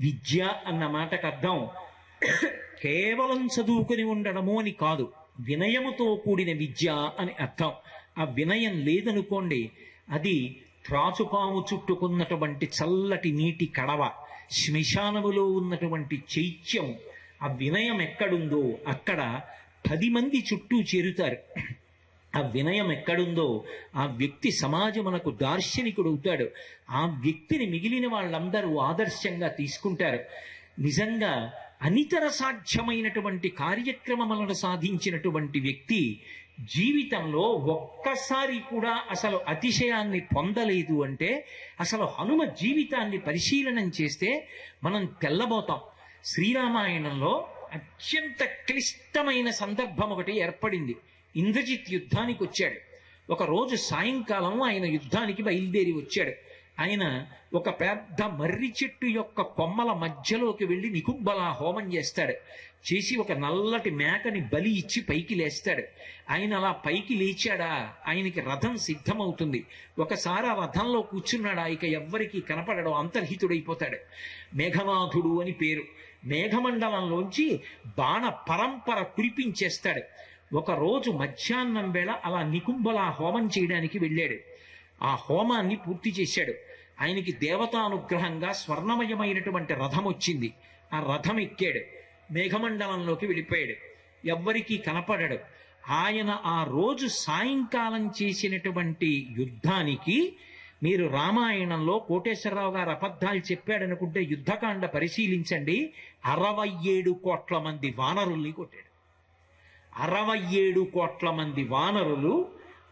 విద్య అన్న మాటకు అర్థం. కేవలం చదువుకుని ఉండడము అని కాదు వినయముతో కూడిన విద్య అని అర్థం. ఆ వినయం లేదనుకోండి అది త్రాచుపాము చుట్టుకున్నటువంటి చల్లటి నీటి కడవ శ్మశానములో ఉన్నటువంటి చైత్యం. ఆ వినయం ఎక్కడుందో అక్కడ పది మంది చుట్టూ చేరుతారు. ఆ వినయం ఎక్కడుందో ఆ వ్యక్తి సమాజమునకు దార్శనికుడు అవుతాడు. ఆ వ్యక్తిని మిగిలిన వాళ్ళందరూ ఆదర్శంగా తీసుకుంటారు. నిజంగా అనితర సాధ్యమైనటువంటి కార్యక్రమములను సాధించినటువంటి వ్యక్తి జీవితంలో ఒక్కసారి కూడా అసలు అతిశయాన్ని పొందలేదు అంటే అసలు హనుమ జీవితాన్ని పరిశీలనం చేస్తే మనం తెల్లబోతాం. శ్రీరామాయణంలో అత్యంత క్లిష్టమైన సందర్భం ఒకటి ఏర్పడింది. ఇంద్రజిత్ యుద్ధానికి వచ్చాడు ఒక రోజు సాయంకాలం ఆయన యుద్ధానికి బయలుదేరి వచ్చాడు. ఆయన ఒక పెద్ద మర్రి చెట్టు యొక్క కొమ్మల మధ్యలోకి వెళ్ళి నికుంబల హోమం చేస్తాడు. చేసి ఒక నల్లటి మేకని బలి ఇచ్చి పైకి లేస్తాడు. ఆయన అలా పైకి లేచాడా? ఆయనకి రథం సిద్ధమవుతుంది. ఒకసారి ఆ రథంలో కూర్చున్నాడా? ఇక ఎవ్వరికి కనపడడం అంతర్హితుడైపోతాడు. మేఘనాథుడు అని పేరు. మేఘమండలంలోంచి బాణ పరంపర కురిపించేస్తాడు. ఒకరోజు మధ్యాహ్నం వేళ అలా నికుంబల హోమం చేయడానికి వెళ్ళాడు. ఆ హోమాన్ని పూర్తి చేశాడు. ఆయనకి దేవతానుగ్రహంగా స్వర్ణమయమైనటువంటి రథం వచ్చింది. ఆ రథం ఎక్కాడు. మేఘమండలంలోకి వెళ్ళిపోయాడు. ఎవ్వరికీ కనపడడు. ఆయన ఆ రోజు సాయంకాలం చేసినటువంటి యుద్ధానికి మీరు రామాయణంలో కోటేశ్వరరావు గారు అబద్ధాలు చెప్పాడనుకుంటే యుద్ధకాండ పరిశీలించండి. అరవై ఏడు కోట్ల మంది వానరుల్ని కొట్టాడు. అరవై ఏడు కోట్ల మంది వానరులు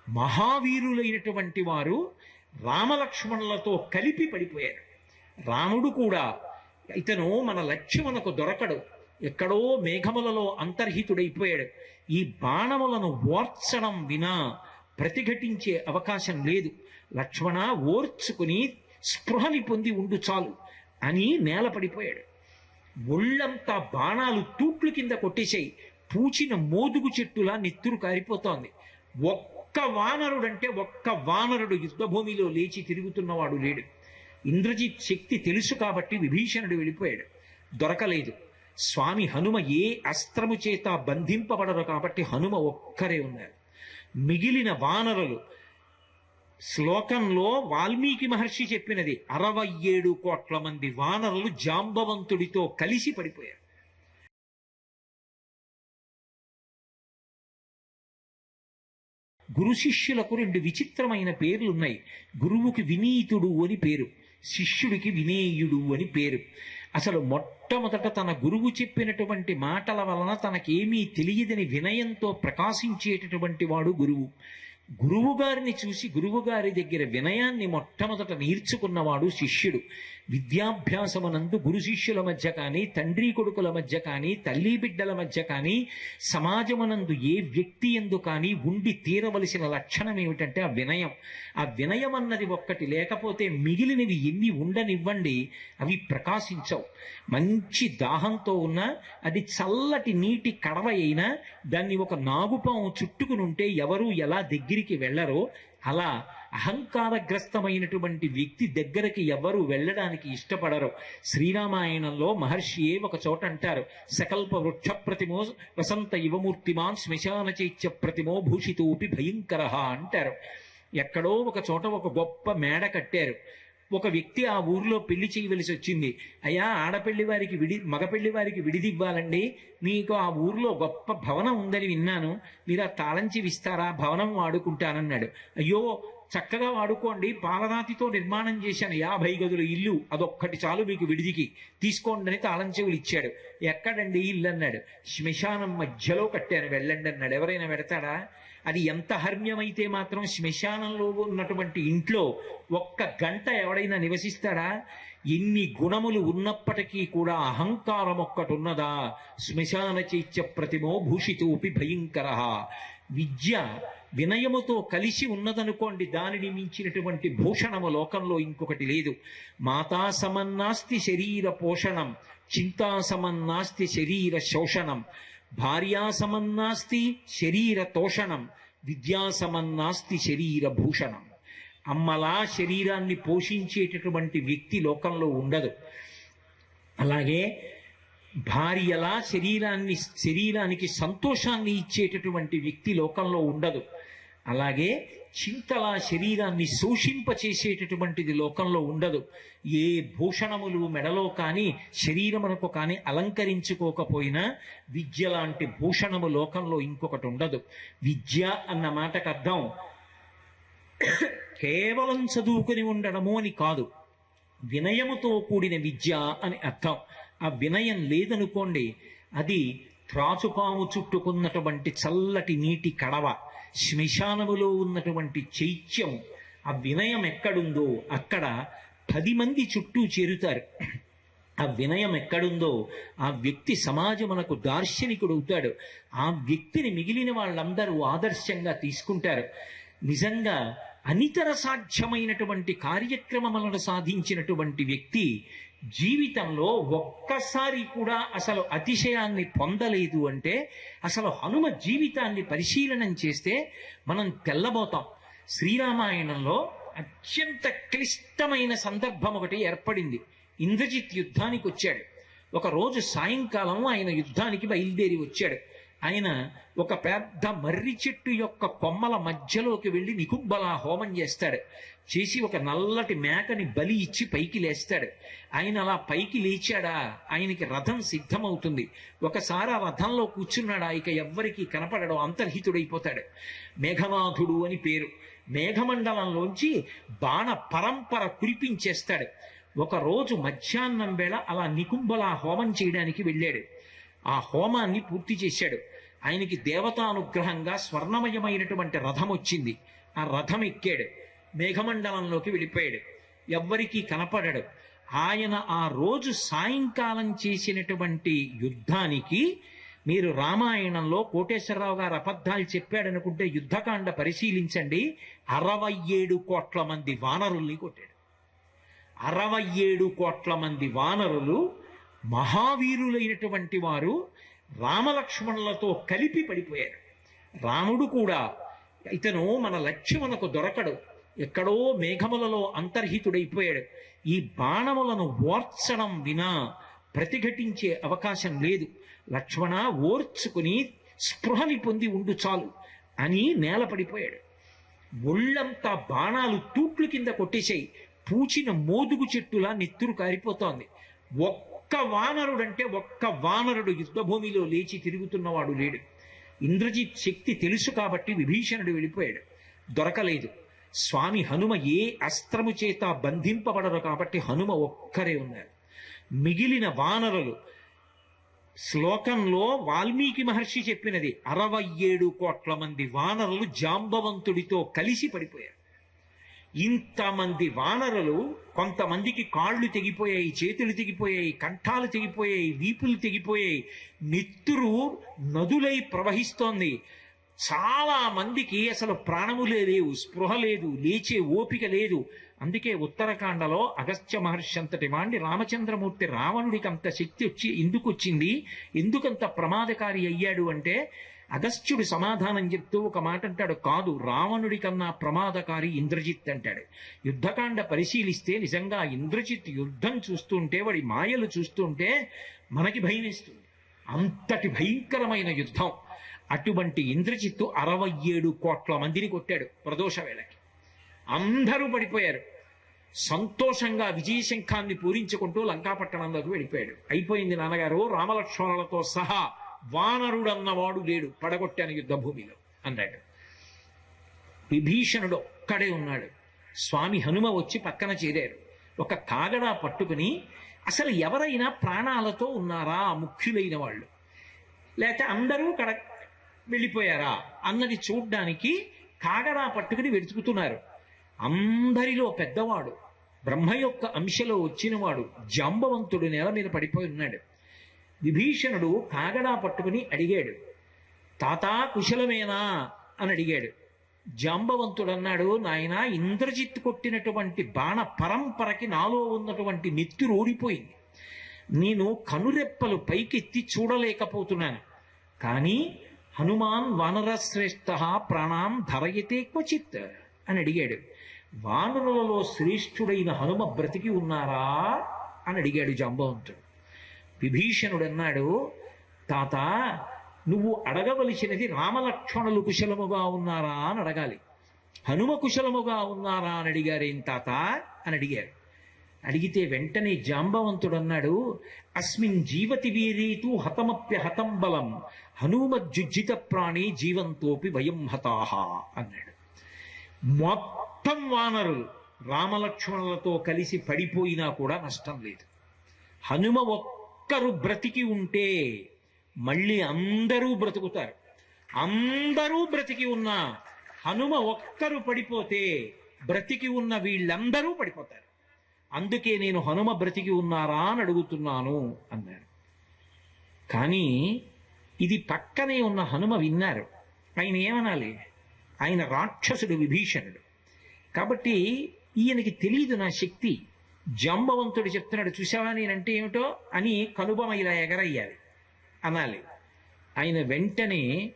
మహావీరులైనటువంటి వారు రామలక్ష్మణులతో కలిపి పడిపోయారు. రాముడు కూడా ఇతను మన లక్ష్యమునకు దొరకడు. ఎక్కడో మేఘములలో అంతర్హితుడైపోయాడు. ఈ బాణములను ఓర్చడం వినా ప్రతిఘటించే అవకాశం లేదు. లక్ష్మణ ఓర్చుకుని స్పృహని పొంది ఉండు చాలు అని నేల పడిపోయాడు ఒళ్ళంతా బాణాలు తూట్లు కింద కొట్టేశాయి. పూచిన మోదుగు చెట్టులా నెత్తురు కారిపోతోంది. ఒక్క వానరుడంటే ఒక్క వానరుడు యుద్ధభూమిలో లేచి తిరుగుతున్నవాడు లేడు. ఇంద్రజిత్ శక్తి తెలుసు కాబట్టి విభీషణుడు వెళ్ళిపోయాడు. దొరకలేదు. స్వామి హనుమ ఏ అస్త్రము చేత బంధింపబడరు కాబట్టి హనుమ ఒక్కరే ఉన్నారు. మిగిలిన వానరులు శ్లోకంలో వాల్మీకి మహర్షి చెప్పినది అరవై ఏడు కోట్ల మంది వానరులు జాంబవంతుడితో కలిసి పడిపోయారు. గురు శిష్యులకు రెండు విచిత్రమైన పేర్లు ఉన్నాయి గురువుకి వినీతుడు అని పేరు శిష్యుడికి వినేయుడు అని పేరు. అసలు మొట్టమొదట తన గురువు చెప్పినటువంటి మాటల వలన తనకేమీ తెలియదని వినయంతో ప్రకాశించేటటువంటి వాడు గురువు. గురువు గారిని చూసి గురువు గారి దగ్గర వినయాన్ని మొట్టమొదట నేర్చుకున్నవాడు శిష్యుడు. విద్యాభ్యాసమునందు గురు శిష్యుల మధ్య కానీ తండ్రి కొడుకుల మధ్య కానీ తల్లి బిడ్డల మధ్య కానీ సమాజమునందు ఏ వ్యక్తి ఎందు కానీ ఉండి తీరవలసిన లక్షణం ఏమిటంటే ఆ వినయం. ఆ వినయం అన్నది ఒక్కటి లేకపోతే మిగిలినవి ఎన్ని ఉండనివ్వండి అవి ప్రకాశించవు. మంచి దాహంతో ఉన్న అది చల్లటి నీటి కడవ అయినా దాన్ని ఒక నాగుపాము చుట్టుకుని ఉంటే ఎవరు ఎలా దగ్గరికి వెళ్ళరో అలా అహంకారగ్రస్తమైనటువంటి వ్యక్తి దగ్గరికి ఎవరు వెళ్ళడానికి ఇష్టపడరు. శ్రీరామాయణంలో మహర్షియే ఒక చోట అంటారు సకల్ప వృక్ష ప్రతిమో వసంత యువమూర్తిమాన్ శ్మశాన చైత్య ప్రతిమో భూషితోపి భయంకర అంటారు. ఎక్కడో ఒక చోట ఒక గొప్ప మేడ కట్టారు. ఒక వ్యక్తి ఆ ఊర్లో పెళ్ళి చేయవలసి వచ్చింది. అయ్యా ఆడపెళ్ళి వారికి విడి మగపెళ్ళి వారికి విడిదివ్వాలండి. మీకు ఆ ఊర్లో గొప్ప భవనం ఉందని విన్నాను. మీరు ఆ తాళం ఇస్తారా భవనం వాడుకుంటానన్నాడు. అయ్యో చక్కగా వాడుకోండి. పాలరాతితో నిర్మాణం చేశాను. యాభై గదుల ఇల్లు అదొక్కటి చాలు మీకు విడిదికి. తీసుకోండి అని తాళం చెవులు ఇచ్చాడు. ఎక్కడండి ఇల్లు అన్నాడు శ్మశానం మధ్యలో కట్టాను. వెళ్ళండి అన్నాడు. ఎవరైనా పెడతాడా? అది ఎంత హర్మ్యమైతే మాత్రం శ్మశానంలో ఉన్నటువంటి ఇంట్లో ఒక్క గంట ఎవడైనా నివసిస్తాడా? ఎన్ని గుణములు ఉన్నప్పటికీ కూడా అహంకారం ఒక్కటి ఉన్నదా? శ్మశాన చైత్య ప్రతిమో భూషితోపి భయంకర. విద్య వినయముతో కలిసి ఉన్నదనుకోండి దానిని మించినటువంటి భూషణము లోకంలో ఇంకొకటి లేదు. మాతా సమన్నాస్తి శరీర పోషణం చింతా సమన్నాస్తి శరీర శోషణం. భార్యా సమన్నాస్తి శరీర తోషణం విద్యా సమన్నాస్తి శరీర భూషణం అమ్మలా శరీరాన్ని పోషించేటటువంటి వ్యక్తి లోకంలో ఉండదు. అలాగే భార్యలా శరీరాన్ని శరీరానికి సంతోషాన్ని ఇచ్చేటటువంటి వ్యక్తి లోకంలో ఉండదు. అలాగే చింతలా శరీరాన్ని శోషింపచేసేటటువంటిది లోకంలో ఉండదు. ఏ భూషణములు మెడలో కానీ శరీరమునకు కానీ అలంకరించుకోకపోయినా విద్య లాంటి భూషణము లోకంలో ఇంకొకటి ఉండదు. విద్య అన్న మాటకు అర్థం కేవలం చదువుకుని ఉండడము అని కాదు. వినయముతో కూడిన విద్య అని అర్థం. ఆ వినయం లేదనుకోండి అది త్రాచుపాము చుట్టుకున్నటువంటి చల్లటి నీటి కడవ. శ్మశానములో ఉన్నటువంటి చైత్యం ఆ వినయం ఎక్కడుందో అక్కడ పది మంది చుట్టూ చేరుతారు. ఆ వినయం ఎక్కడుందో ఆ వ్యక్తి సమాజమునకు దార్శనికుడు అవుతాడు ఆ వ్యక్తిని మిగిలిన వాళ్ళందరూ ఆదర్శంగా తీసుకుంటారు. నిజంగా అనితర సాధ్యమైనటువంటి కార్యక్రమములను సాధించినటువంటి వ్యక్తి జీవితంలో ఒక్కసారి కూడా అసలు అతిశయాన్ని పొందలేదు అంటే అసలు హనుమ జీవితాన్ని పరిశీలనం చేస్తే మనం తెల్లబోతాం. శ్రీరామాయణంలో అత్యంత క్లిష్టమైన సందర్భం ఒకటి ఏర్పడింది. ఇంద్రజిత్ యుద్ధానికి వచ్చాడు. ఒక రోజు సాయంకాలం ఆయన యుద్ధానికి బయలుదేరి వచ్చాడు. ఆయన ఒక పెద్ద మర్రి చెట్టు యొక్క కొమ్మల మధ్యలోకి వెళ్ళి నికుంబలా హోమం చేస్తాడు. చేసి ఒక నల్లటి మేకని బలి ఇచ్చి పైకి లేస్తాడు. ఆయన అలా పైకి లేచాడా? ఆయనకి రథం సిద్ధమవుతుంది. ఒకసారి ఆ రథంలో కూర్చున్నాడా? ఇక ఎవ్వరికి కనపడడం అంతర్హితుడైపోతాడు. మేఘనాథుడు అని పేరు. మేఘమండలంలోంచి బాణ పరంపర కురిపించేస్తాడు. ఒకరోజు మధ్యాహ్నం వేళ అలా నికుంబలా హోమం చేయడానికి వెళ్ళాడు. ఆ హోమాన్ని పూర్తి చేశాడు. ఆయనకి దేవతానుగ్రహంగా స్వర్ణమయమైనటువంటి రథం వచ్చింది. ఆ రథం ఎక్కాడు. మేఘమండలంలోకి వెళ్ళిపోయాడు. ఎవ్వరికీ కనపడడు. ఆయన ఆ రోజు సాయంకాలం చేసినటువంటి యుద్ధానికి మీరు రామాయణంలో కోటేశ్వరరావు గారు అబద్ధాలు చెప్పాడనుకుంటే యుద్ధకాండ పరిశీలించండి. అరవై ఏడు కోట్ల మంది వానరుల్ని కొట్టాడు. అరవై ఏడు కోట్ల మంది వానరులు మహావీరులైనటువంటి వారు రామలక్ష్మణులతో కలిపి పడిపోయారు. రాముడు కూడా ఇతను మన లక్ష్యమునకు దొరకడు. ఎక్కడో మేఘములలో అంతర్హితుడైపోయాడు. ఈ బాణములను ఓర్చడం వినా ప్రతిఘటించే అవకాశం లేదు. లక్ష్మణ ఓర్చుకుని స్పృహని పొంది ఉండు చాలు అని నేల పడిపోయాడు ఒళ్ళంతా బాణాలు తూట్లు కింద కొట్టేశాయి. పూచిన మోదుగు చెట్టులా నెత్తురు కారిపోతోంది. ఒక్క వానరుడంటే ఒక్క వానరుడు యుద్ధభూమిలో లేచి తిరుగుతున్నవాడు లేడు. ఇంద్రజిత్ శక్తి తెలుసు కాబట్టి విభీషణుడు వెళ్ళిపోయాడు. దొరకలేదు. స్వామి హనుమ ఏ అస్త్రము చేత బంధింపబడరు కాబట్టి హనుమ ఒక్కరే ఉన్నారు. మిగిలిన వానరులు శ్లోకంలో వాల్మీకి మహర్షి చెప్పినది అరవై ఏడు కోట్ల మంది వానరులు జాంబవంతుడితో కలిసి పడిపోయారు. ఇంతమంది వానరులు కొంతమందికి కాళ్ళు తెగిపోయాయి చేతులు తెగిపోయాయి కంఠాలు తెగిపోయాయి వీపులు తెగిపోయాయి. నెత్తురు నదులై ప్రవహిస్తోంది. చాలా మందికి అసలు ప్రాణములే లేవు స్పృహ లేదు లేచే ఓపిక లేదు. అందుకే ఉత్తరకాండలో అగస్త్య మహర్షి అంతటి వాణ్ణి రామచంద్రమూర్తి రావణుడికి అంత శక్తి వచ్చి ఎందుకు వచ్చింది ఎందుకంత ప్రమాదకారి అయ్యాడు అంటే అగస్త్యుడు సమాధానం చెప్తూ ఒక మాట అంటాడు కాదు రావణుడి కన్నా ప్రమాదకారి ఇంద్రజిత్ అంటాడు. యుద్ధకాండ పరిశీలిస్తే నిజంగా ఇంద్రజిత్ యుద్ధం చూస్తుంటే వాడి మాయలు చూస్తుంటే మనకి భయమేస్తుంది అంతటి భయంకరమైన యుద్ధం. అటువంటి ఇంద్రజిత్తు అరవై ఏడు కోట్ల మందిని కొట్టాడు ప్రదోష వేళకి. అందరూ పడిపోయారు. సంతోషంగా విజయశంఖాన్ని పూరించుకుంటూ లంకాపట్టణంలోకి వెళ్ళిపోయాడు. అయిపోయింది నాన్నగారు రామలక్ష్మణులతో సహా వానరుడన్నవాడు లేడు పడగొట్టాను యుద్ధభూమిలో అన్నాడు. విభీషణుడు ఒక్కడే ఉన్నాడు. స్వామి హనుమ వచ్చి పక్కన చేరారు. ఒక కాగడా పట్టుకుని అసలు ఎవరైనా ప్రాణాలతో ఉన్నారా ముఖ్యులైన వాళ్ళు? లేకపోతే అందరూ కడ వెళ్ళిపోయారా అన్నది చూడ్డానికి కాగడా పట్టుకుని వెతుకుతున్నారు. అందరిలో పెద్దవాడు బ్రహ్మ యొక్క అంశలో వచ్చినవాడు జాంబవంతుడు నేల మీద పడిపోయి ఉన్నాడు. విభీషణుడు కాగడా పట్టుకుని అడిగాడు తాతా కుశలమేనా? అని అడిగాడు. జాంబవంతుడు అన్నాడు నాయన ఇంద్రజిత్ కొట్టినటువంటి బాణ పరంపరకి నాలో ఉన్నటువంటి నెత్తురు ఓడిపోయింది నేను కనురెప్పలు పైకెత్తి చూడలేకపోతున్నాను. కానీ హనుమాన్ వానరశ్రేష్ఠ ప్రాణాం ధరయతే క్వచిత్ అని అడిగాడు. వానరులలో శ్రేష్ఠుడైన హనుమ బ్రతికి ఉన్నారా అని అడిగాడు జాంబవంతుడు. విభీషణుడు అన్నాడు తాత నువ్వు అడగవలసినది రామలక్ష్మణులు కుశలముగా ఉన్నారా అని అడగాలి. హనుమ కుశలముగా ఉన్నారా అని అడిగారేం తాత అని అడిగారు. అడిగితే వెంటనే జాంబవంతుడన్నాడు అస్మిన్ జీవతి వీరీతు హతమప్య హతం బలం హనుమజ్జుజ్జిత ప్రాణి జీవంతోపి వయం హతాహ అన్నాడు. మొత్తం వానరులు రామలక్ష్మణులతో కలిసి పడిపోయినా కూడా నష్టం లేదు. హనుమ ఒక్కరు బ్రతికి ఉంటే మళ్ళీ అందరూ బ్రతుకుతారు. అందరూ బ్రతికి ఉన్నా హనుమ ఒక్కరు పడిపోతే బ్రతికి ఉన్న వీళ్ళందరూ పడిపోతారు. అందుకే నేను హనుమ బ్రతికి ఉన్నారా అని అడుగుతున్నాను అన్నాడు. కానీ ఇది పక్కనే ఉన్న హనుమ విన్నారు. ఆయన ఏమనాలి? ఆయన రాక్షసుడు విభీషణుడు. కాబట్టి ఈయనకి తెలియదు నా శక్తి. జంబవంతుడు చెప్తున్నాడు చూసావా నేనంటే ఏమిటో? అని కనుబమ ఇలా ఎగరయ్యాలి. అనాలి. ఆయన వెంటనే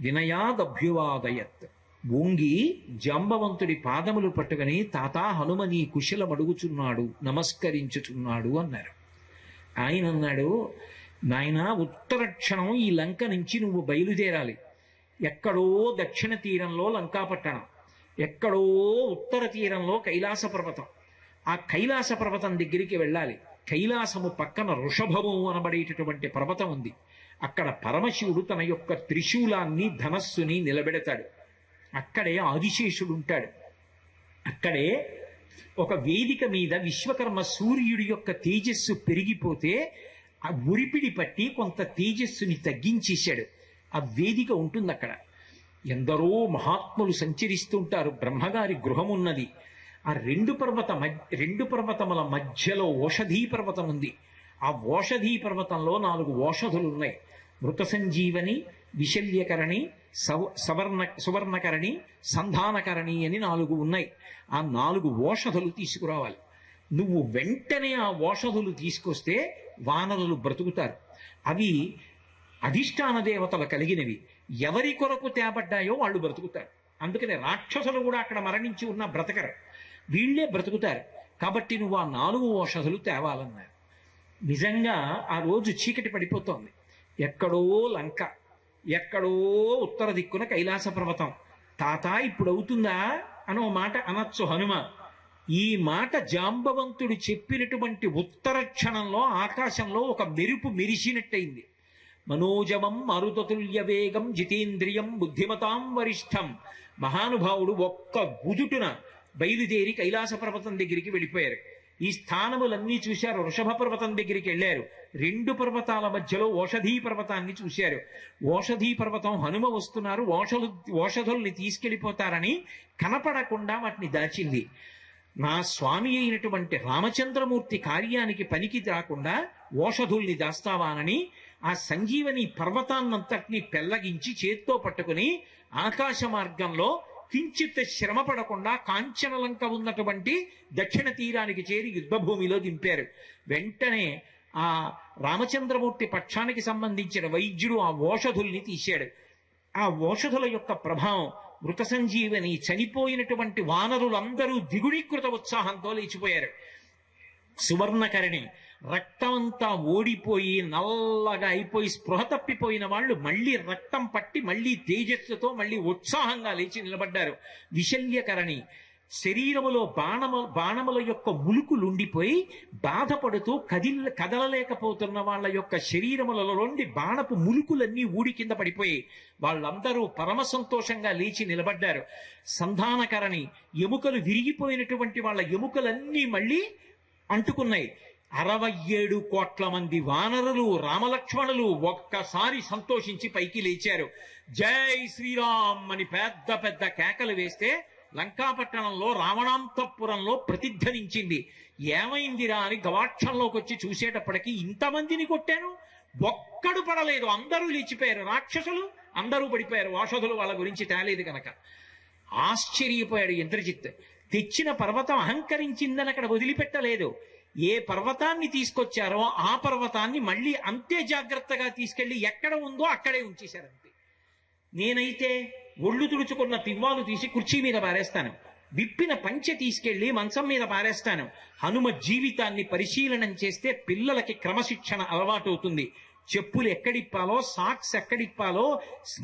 వినయాదభ్యువాదయత్. వంగి జాంబవంతుడి పాదములు పట్టుకుని తాతా హనుమ నీ కుశలం అడుగుచున్నాడు నమస్కరించుచున్నాడు అన్నారు. ఆయన అన్నాడు నాయన ఉత్తర క్షణం ఈ లంక నుంచి నువ్వు బయలుదేరాలి. ఎక్కడో దక్షిణ తీరంలో లంకాపట్టణం ఎక్కడో ఉత్తర తీరంలో కైలాస పర్వతం. ఆ కైలాస పర్వతం దగ్గరికి వెళ్ళాలి. కైలాసము పక్కన ఋషభము అనబడేటటువంటి పర్వతం ఉంది. అక్కడ పరమశివుడు తన యొక్క త్రిశూలాన్ని ధనస్సుని నిలబెడతాడు. అక్కడే ఆదిశేషుడు ఉంటాడు అక్కడే ఒక వేదిక మీద విశ్వకర్మ సూర్యుడి యొక్క తేజస్సు పెరిగిపోతే ఆ ఉరిపిడి పట్టి కొంత తేజస్సుని తగ్గించేశాడు. ఆ వేదిక ఉంటుంది అక్కడ ఎందరో మహాత్ములు సంచరిస్తుంటారు. బ్రహ్మగారి గృహం ఉన్నది ఆ రెండు పర్వత రెండు పర్వతముల మధ్యలో ఓషధీ పర్వతం ఉంది ఆ ఓషధీ పర్వతంలో నాలుగు ఓషధులు ఉన్నాయి మృత సంజీవని విశల్యకరణి సవ సవర్ణ సువర్ణకరణి సంధానకరణి అని నాలుగు ఉన్నాయి. ఆ నాలుగు ఓషధులు తీసుకురావాలి. నువ్వు వెంటనే ఆ ఓషధులు తీసుకొస్తే వానరులు బ్రతుకుతారు. అవి అధిష్టాన దేవతలు కలిగినవి. ఎవరి కొరకు తేబడ్డాయో వాళ్ళు బ్రతుకుతారు. అందుకనే రాక్షసులు కూడా అక్కడ మరణించి ఉన్న బ్రతకరు. వీళ్ళే బ్రతుకుతారు. కాబట్టి నువ్వు ఆ నాలుగు ఓషధులు తేవాలన్నారు. నిజంగా ఆ రోజు చీకటి పడిపోతోంది. ఎక్కడో లంక. ఎక్కడో ఉత్తర దిక్కున కైలాస పర్వతం. తాత ఇప్పుడు అవుతుందా అనో మాట అనొచ్చు హనుమ. ఈ మాట జాంబవంతుడు చెప్పినటువంటి ఉత్తర క్షణంలో ఆకాశంలో ఒక మెరుపు మెరిసినట్టయింది. మనోజమం మరుతతుల్య వేగం జితేంద్రియం బుద్ధిమతాం వరిష్టం. మహానుభావుడు ఒక్క గుదుటున బయలుదేరి కైలాస పర్వతం దగ్గరికి వెళ్ళిపోయారు. ఈ స్థానములన్నీ చూశారు. వృషభ పర్వతం దగ్గరికి వెళ్ళారు. రెండు పర్వతాల మధ్యలో ఓషధీ పర్వతాన్ని చూశారు. ఓషధీ పర్వతం హనుమ వస్తున్నారు. ఓషధు ఓషధుల్ని తీసుకెళ్ళిపోతారని కనపడకుండా వాటిని దాచింది. నా స్వామి అయినటువంటి రామచంద్రమూర్తి కార్యానికి పనికి రాకుండా ఓషధుల్ని దాస్తావానని ఆ సంజీవని పర్వతాన్నంతటిని పెల్లగించి చేత్తో పట్టుకుని ఆకాశ మార్గంలో కించిత్ శ్రమ పడకుండా కాంచనలంక ఉన్నటువంటి దక్షిణ తీరానికి చేరి యుద్ధభూమిలో దింపారు. వెంటనే ఆ రామచంద్రమూర్తి పక్షానికి సంబంధించిన వైద్యుడు ఆ ఓషధుల్ని తీశాడు. ఆ ఓషధుల యొక్క ప్రభావం మృత సంజీవని చనిపోయినటువంటి వానరులందరూ దిగుడీకృత ఉత్సాహంతో లేచిపోయారు. సువర్ణకరణి రక్తమంతా ఓడిపోయి నల్లగా అయిపోయి స్పృహ తప్పిపోయిన వాళ్ళు మళ్ళీ రక్తం పట్టి మళ్ళీ తేజస్సుతో మళ్ళీ ఉత్సాహంగా లేచి నిలబడ్డారు. విశల్యకరణి శరీరములో బాణము బాణముల యొక్క ములుకులుండిపోయి బాధపడుతూ కదిల్ కదలలేకపోతున్న వాళ్ళ యొక్క శరీరములలోండి బాణపు ములుకులన్నీ ఊడి కింద పడిపోయి వాళ్ళందరూ పరమ సంతోషంగా లేచి నిలబడ్డారు. సంధానకరణి ఎముకలు విరిగిపోయినటువంటి వాళ్ళ ఎముకలన్నీ మళ్ళీ అంటుకున్నాయి. అరవై ఏడు కోట్ల మంది వానరులు రామలక్ష్మణులు ఒక్కసారి సంతోషించి పైకి లేచారు. జై శ్రీరామ్ అని పెద్ద పెద్ద కేకలు వేస్తే లంకాపట్టణంలో రావణాంతపురంలో ప్రతిధ్వనించింది ఏమైందిరా అని గవాక్షంలోకి వచ్చి చూసేటప్పటికి ఇంతమందిని కొట్టాను? ఒక్కడు పడలేదు. అందరూ లేచిపోయారు. రాక్షసులు అందరూ పడిపోయారు. ఔషధులు వాళ్ళ గురించి తేలేదు కనుక ఆశ్చర్యపోయాడు ఇంద్రజిత్. తెచ్చిన పర్వతం అహంకరించిందని అక్కడ వదిలిపెట్టలేదు. ఏ పర్వతాన్ని తీసుకొచ్చారో ఆ పర్వతాన్ని మళ్ళీ అంతే జాగ్రత్తగా తీసుకెళ్ళి ఎక్కడ ఉందో అక్కడే ఉంచేశారంతే. నేనైతే ఒళ్ళు తుడుచుకున్న తివ్వాలు తీసి కుర్చీ మీద పారేస్తాను. విప్పిన పంచె తీసుకెళ్ళి మంచం మీద పారేస్తాను. హనుమ జీవితాన్ని పరిశీలనం చేస్తే పిల్లలకి క్రమశిక్షణ అలవాటవుతుంది. చెప్పులు ఎక్కడిప్పాలో సాక్స్ ఎక్కడిప్పాలో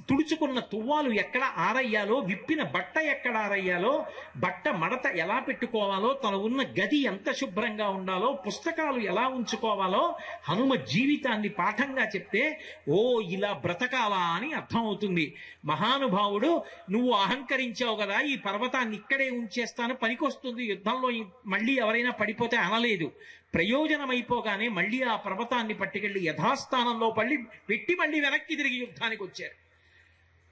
తుడుచుకున్న తువ్వాలు ఎక్కడ ఆరయ్యాలో విప్పిన బట్ట ఎక్కడ ఆరయ్యాలో బట్ట మడత ఎలా పెట్టుకోవాలో తన ఉన్న గది ఎంత శుభ్రంగా ఉండాలో పుస్తకాలు ఎలా ఉంచుకోవాలో హనుమ జీవితాన్ని పాఠంగా చెప్తే ఓ ఇలా బ్రతకాలా అని అర్థమవుతుంది. మహానుభావుడు నువ్వు అహంకరించావు కదా ఈ పర్వతాన్ని ఇక్కడే ఉంచేస్తాను పనికొస్తుంది యుద్ధంలో మళ్ళీ ఎవరైనా పడిపోతే అనలేదు. ప్రయోజనం అయిపోగానే మళ్ళీ ఆ పర్వతాన్ని పట్టుకెళ్ళి యథాస్థానం స్థానంలో పళ్ళి పెట్టి మళ్ళీ వెనక్కి తిరిగి యుద్ధానికి వచ్చారు.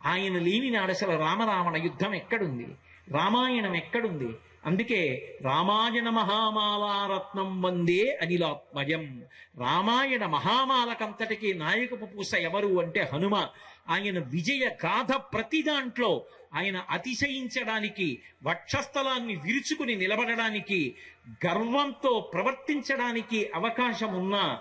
ఆయన లేని నాడు అసలు రామరావణ యుద్ధం ఎక్కడుంది? రామాయణం ఎక్కడుంది? అందుకే రామాయణ మహామాలారత్నం వందే అనిలాత్మయం. రామాయణ మహామాలకంతటికి నాయకపు పూస ఎవరు అంటే హనుమ. ఆయన విజయ గాథ ప్రతి దాంట్లో ఆయన అతిశయించడానికి వక్షస్థలాన్ని విరుచుకుని నిలబడడానికి గర్వంతో ప్రవర్తించడానికి అవకాశం ఉన్నా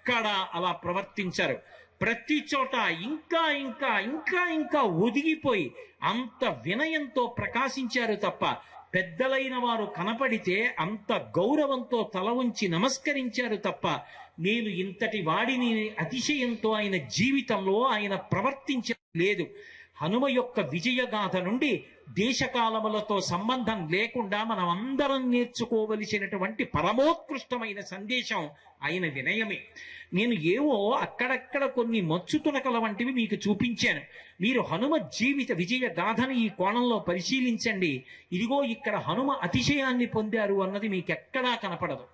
ఎక్కడా అలా ప్రవర్తించారు. ప్రతి చోట ఇంకా ఇంకా ఇంకా ఇంకా ఒదిగిపోయి అంత వినయంతో ప్రకాశించారు తప్ప పెద్దలైన వారు కనపడితే అంత గౌరవంతో తల ఉంచి నమస్కరించారు తప్ప నేను ఇంతటి వాడిని అతిశయంతో ఆయన జీవితంలో ఆయన ప్రవర్తించలేదు. హనుమ యొక్క విజయగాథ నుండి దేశకాలములతో సంబంధం లేకుండా మనం అందరం నేర్చుకోవలసినటువంటి పరమోత్కృష్టమైన సందేశం ఆయన వినయమే. నేను ఏవో అక్కడక్కడ కొన్ని మచ్చు తునకల వంటివి మీకు చూపించాను. మీరు హనుమ జీవిత విజయ గాథను ఈ కోణంలో పరిశీలించండి. ఇదిగో ఇక్కడ హనుమ అతిశయాన్ని పొందారు అన్నది మీకెక్కడా కనపడదు.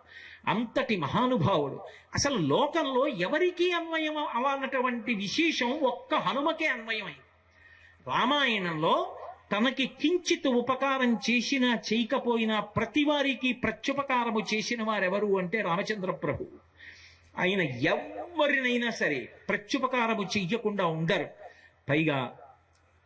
అంతటి మహానుభావుడు. అసలు లోకంలో ఎవరికీ అన్వయం అవన్నటువంటి విశేషం ఒక్క హనుమకే అన్వయమైంది. రామాయణంలో తనకి కించిత్ ఉపకారం చేసినా చేయకపోయినా ప్రతి వారికి ప్రత్యుపకారము చేసిన వారెవరు అంటే రామచంద్ర ప్రభు. ఆయన ఎవరినైనా సరే ప్రత్యుపకారము చెయ్యకుండా ఉండరు. పైగా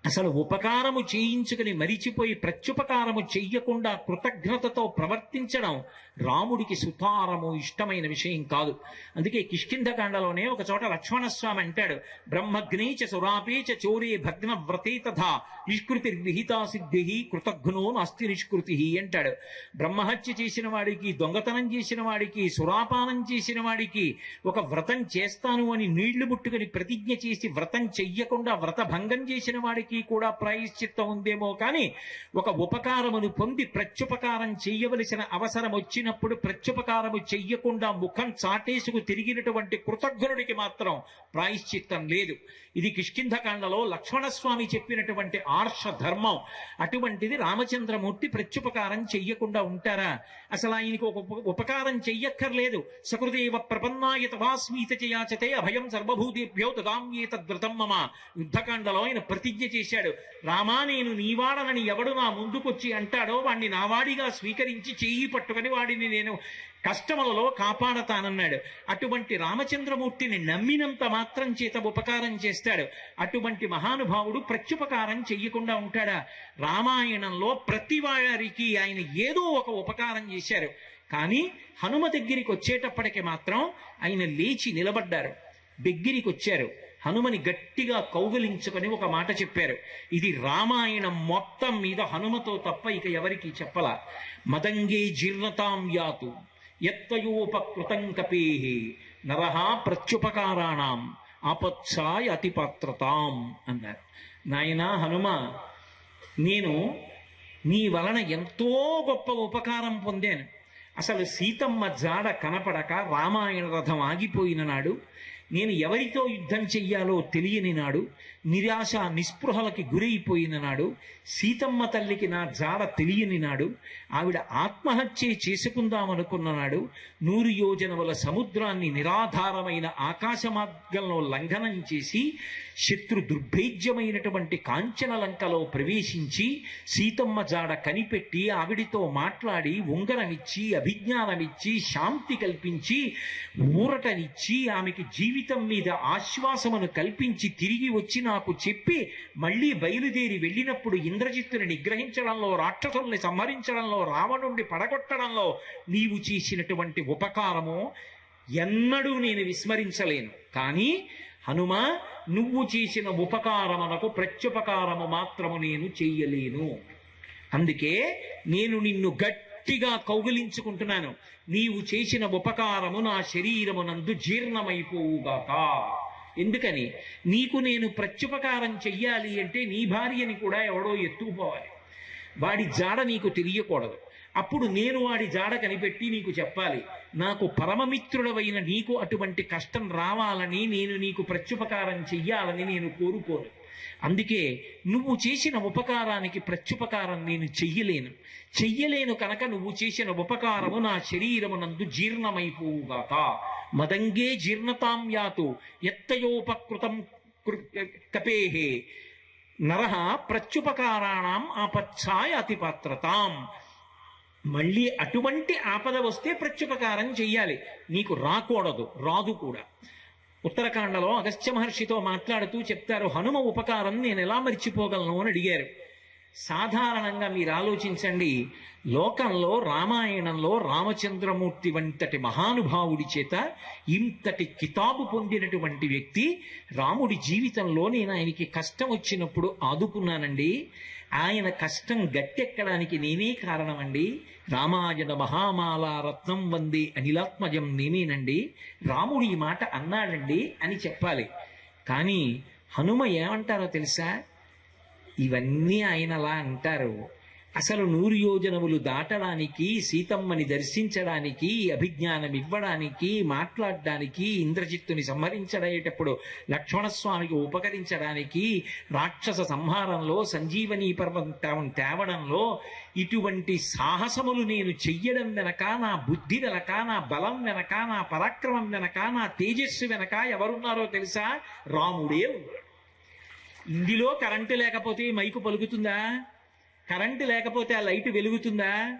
అసలు ఉపకారము చేయించుకుని మరిచిపోయి ప్రత్యుపకారము చెయ్యకుండా కృతజ్ఞతతో ప్రవర్తించడం రాముడికి సుతారము ఇష్టమైన విషయం కాదు. అందుకే కిష్కింధకాండలోనే ఒక చోట లక్ష్మణస్వామి అంటాడు బ్రహ్మగ్నీచ సురాపేచ చోరే భగ్న వ్రతే తథా నిష్కృతి విహితా సిద్ధి కృతఘ్నో నాస్తి నిష్కృతి అంటాడు. బ్రహ్మహత్య చేసిన వాడికి దొంగతనం చేసిన వాడికి సురాపానం చేసిన వాడికి ఒక వ్రతం చేస్తాను అని నీళ్ళు ముట్టుకుని ప్రతిజ్ఞ చేసి వ్రతం చెయ్యకుండా వ్రత భంగం చేసిన వాడికి కూడా ప్రాయశ్చిత్తం ఉందేమో కానీ ఒక ఉపకారమును పొంది ప్రత్యుపకారం చెయ్యవలసిన అవసరం చేసినప్పుడు ప్రత్యుపకారము చెయ్యకుండా ముఖం చాటేసుకు తిరిగినటువంటి కృతజ్ఞుడికి మాత్రం ప్రాయశ్చిత్తం లేదు. ఇది కిష్కింధకాండలో లక్ష్మణస్వామి చెప్పినటువంటి ఆర్ష ధర్మం. అటువంటిది రామచంద్రమూర్తి ప్రత్యుపకారం చెయ్యకుండా ఉంటారా? అసలు ఆయనకు ఒక ఉపకారం చెయ్యక్కర్లేదు. సకృదేవ ప్రపన్నాయ తవాస్మీత చేయాచతే అభయం సర్వభూతేభ్యో దదామ్యేతద్వ్రతం మమ. యుద్ధకాండలో ఆయన ప్రతిజ్ఞ చేశాడు. రామా నేను నీవాడనని ఎవడు నా ముందుకొచ్చి అంటాడో వాణ్ణి నావాడిగా స్వీకరించి చెయ్యి పట్టుకొని వాడిని నేను కష్టములలో కాపాడతానన్నాడు. అటువంటి రామచంద్రమూర్తిని నమ్మినంత మాత్రం చేత ఉపకారం చేస్తాడు. అటువంటి మహానుభావుడు ప్రత్యుపకారం చెయ్యకుండా ఉంటాడా? రామాయణంలో ప్రతి వారికి ఆయన ఏదో ఒక ఉపకారం చేశారు. కానీ హనుమ దగ్గరికి వచ్చేటప్పటికి మాత్రం ఆయన లేచి నిలబడ్డారు. దగ్గరికి వచ్చారు. హనుమని గట్టిగా కౌగిలించుకొని ఒక మాట చెప్పారు. ఇది రామాయణం మొత్తం మీద హనుమతో తప్ప ఇక ఎవరికి చెప్పల. మదంగే జీర్ణతాం యాతు ఎత్తయోపకృతం కపేహి నరహ ప్రత్యుపకారాణం ఆపత్సాయ అతిపాత్రతాం అన్నారు. నాయనా హనుమ నేను నీ వలన ఎంతో గొప్ప ఉపకారం పొందాను. అసలు సీతమ్మ జాడ కనపడక రామాయణ రథం ఆగిపోయిన నాడు నేను ఎవరితో యుద్ధం చెయ్యాలో తెలియని నాడు నిరాశ నిస్పృహలకి గురైపోయిన నాడు సీతమ్మ తల్లికి నా జాడ తెలియని నాడు ఆవిడ ఆత్మహత్య చేసుకుందామనుకున్న నాడు నూరు యోజనముల సముద్రాన్ని నిరాధారమైన ఆకాశ మార్గంలో లంఘనం చేసి శత్రు దుర్భేద్యమైనటువంటి కాంచన లంకలో ప్రవేశించి సీతమ్మ జాడ కనిపెట్టి ఆవిడితో మాట్లాడి ఉంగరమిచ్చి అభిజ్ఞానమిచ్చి శాంతి కల్పించి ఊరటనిచ్చి ఆమెకి జీవితం మీద ఆశ్వాసమును కల్పించి తిరిగి వచ్చి నాకు చెప్పి మళ్ళీ బయలుదేరి వెళ్ళినప్పుడు ఇంద్రజిత్తుని నిగ్రహించడంలో రాక్షసుల్ని సంహరించడంలో రావణుణ్ణి పడగొట్టడంలో నీవు చేసినటువంటి ఉపకారము ఎన్నడూ నేను విస్మరించలేను. కానీ హనుమ నువ్వు చేసిన ఉపకారమునకు ప్రత్యుపకారము మాత్రము నేను చెయ్యలేను అందుకే నేను నిన్ను గట్టి గట్టిగా కౌగిలించుకుంటున్నాను. నీవు చేసిన ఉపకారము నా శరీరమునందు జీర్ణమైపోవుగాక. ఎందుకని? నీకు నేను ప్రత్యుపకారం చెయ్యాలి అంటే నీ భార్యని కూడా ఎవడో ఎత్తుకుపోవాలి. వాడి జాడ నీకు తెలియకూడదు. అప్పుడు నేను వాడి జాడ కనిపెట్టి నీకు చెప్పాలి. నాకు పరమమిత్రుడవైన నీకు అటువంటి కష్టం రావాలని నేను నీకు ప్రత్యుపకారం చెయ్యాలని నేను కోరుకోను. అందుకే నువ్వు చేసిన ఉపకారానికి ప్రత్యుపకారం నేను చెయ్యలేను. చెయ్యలేను కనుక నువ్వు చేసిన ఉపకారము నా శరీరమునందు జీర్ణమైపోవుగాక. మదంగే జీర్ణతాం యాతు ఎత్తయోపకృతం కృ- కపేహే. నర ప్రత్యుపకారాణం ఆపచ్ఛాయ అతిపాత్రతాం. మళ్ళీ అటువంటి ఆపద వస్తే ప్రత్యుపకారం చెయ్యాలి. నీకు రాకూడదు రాదు కూడా. ఉత్తరకాండలో అగస్త్య మహర్షితో మాట్లాడుతూ చెప్తారు హనుమ ఉపకారం నేను ఎలా మర్చిపోగలను? అని అడిగారు. సాధారణంగా మీరు ఆలోచించండి లోకంలో రామాయణంలో రామచంద్రమూర్తి వంతటి మహానుభావుడి చేత ఇంతటి కితాబు పొందినటువంటి వ్యక్తి రాముడి జీవితంలో నేను ఆయనకి కష్టం వచ్చినప్పుడు ఆదుకున్నానండి. ఆయన కష్టం గట్టెక్కడానికి నేనే కారణమండి. రామాయణ మహామాల రత్నం వందే అనిలాత్మజం నేనేనండి రాముడు ఈ మాట అన్నాడండి అని చెప్పాలి. కానీ హనుమ ఏమంటారో తెలుసా? ఇవన్నీ ఆయన అలా అంటారు. అసలు నూరు యోజనములు దాటడానికి సీతమ్మని దర్శించడానికి అభిజ్ఞానం ఇవ్వడానికి మాట్లాడడానికి ఇంద్రజిత్తుని సంహరించడేటప్పుడు లక్ష్మణస్వామికి ఉపకరించడానికి రాక్షస సంహారంలో సంజీవని పర్వతం తేవడంలో ఇటువంటి సాహసములు నేను చెయ్యడం వెనక నా బుద్ధి వెనక నా బలం వెనక నా పరాక్రమం వెనక నా తేజస్సు వెనక ఎవరున్నారో తెలుసా? రాముడే ఉన్నాడు. ఇందులో కరెంటు లేకపోతే మైకు పలుకుతుందా? కరెంటు లేకపోతే ఆ లైట్ వెలుగుతుందా?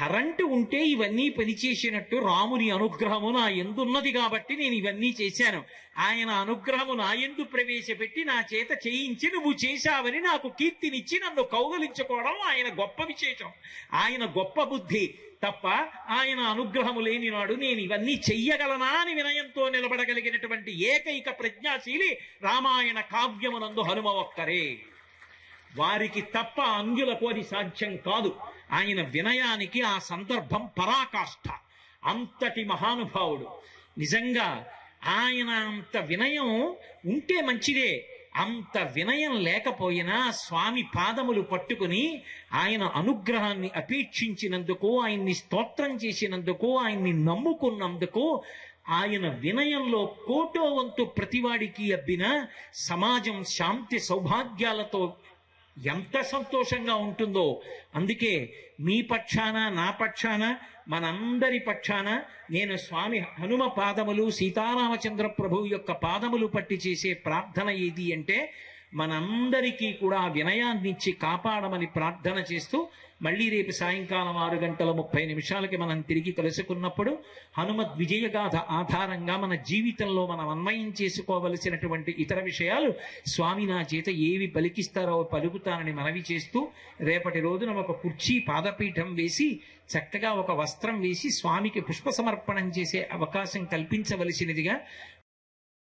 కరెంటు ఉంటే ఇవన్నీ పనిచేసినట్టు రాముని అనుగ్రహము నా ఎందున్నది కాబట్టి నేను ఇవన్నీ చేశాను. ఆయన అనుగ్రహము నా ఎందు ప్రవేశపెట్టి నా చేత చేయించి నువ్వు చేశావని నాకు కీర్తినిచ్చి నన్ను కౌగలించుకోవడం ఆయన గొప్ప విశేషం. ఆయన గొప్ప బుద్ధి. తప్ప ఆయన అనుగ్రహము లేని నాడు నేను ఇవన్నీ చెయ్యగలనా అని వినయంతో నిలబడగలిగినటువంటి ఏకైక ప్రజ్ఞాశీలి రామాయణ కావ్యమునందు హనుమ ఒక్కరే. వారికి తప్ప అంగులకు అది సాధ్యం కాదు. ఆయన వినయానికి ఆ సందర్భం పరాకాష్ఠ అంతటి మహానుభావుడు. నిజంగా ఆయన అంత వినయం ఉంటే మంచిదే. అంత వినయం లేకపోయినా స్వామి పాదములు పట్టుకుని ఆయన అనుగ్రహాన్ని అపేక్షించినందుకు ఆయన్ని స్తోత్రం చేసినందుకు ఆయన్ని నమ్ముకున్నందుకు ఆయన వినయంలో కోటో వంతు ప్రతివాడికి అబ్బిన సమాజం శాంతి సౌభాగ్యాలతో ఎంత సంతోషంగా ఉంటుందో. అందుకే మీ పక్షాన నా పక్షాన మనందరి పక్షాన నేను స్వామి హనుమ పాదములు సీతారామచంద్ర ప్రభువు యొక్క పాదములు పట్టి చేసే ప్రార్థన ఏది అంటే మనందరికీ కూడా వినయాన్నిచ్చి కాపాడమని ప్రార్థన చేస్తూ మళ్ళీ రేపు సాయంకాలం ఆరు గంటల ముప్పై నిమిషాలకి మనం తిరిగి కలుసుకున్నప్పుడు హనుమద్ విజయగాథ ఆధారంగా మన జీవితంలో మనం అన్వయం చేసుకోవలసినటువంటి ఇతర విషయాలు స్వామి నా చేత ఏవి పలికిస్తారో పలుకుతానని మనవి చేస్తూ రేపటి రోజున ఒక కుర్చీ పాదపీఠం వేసి చక్కగా ఒక వస్త్రం వేసి స్వామికి పుష్ప సమర్పణం చేసే అవకాశం కల్పించవలసినదిగా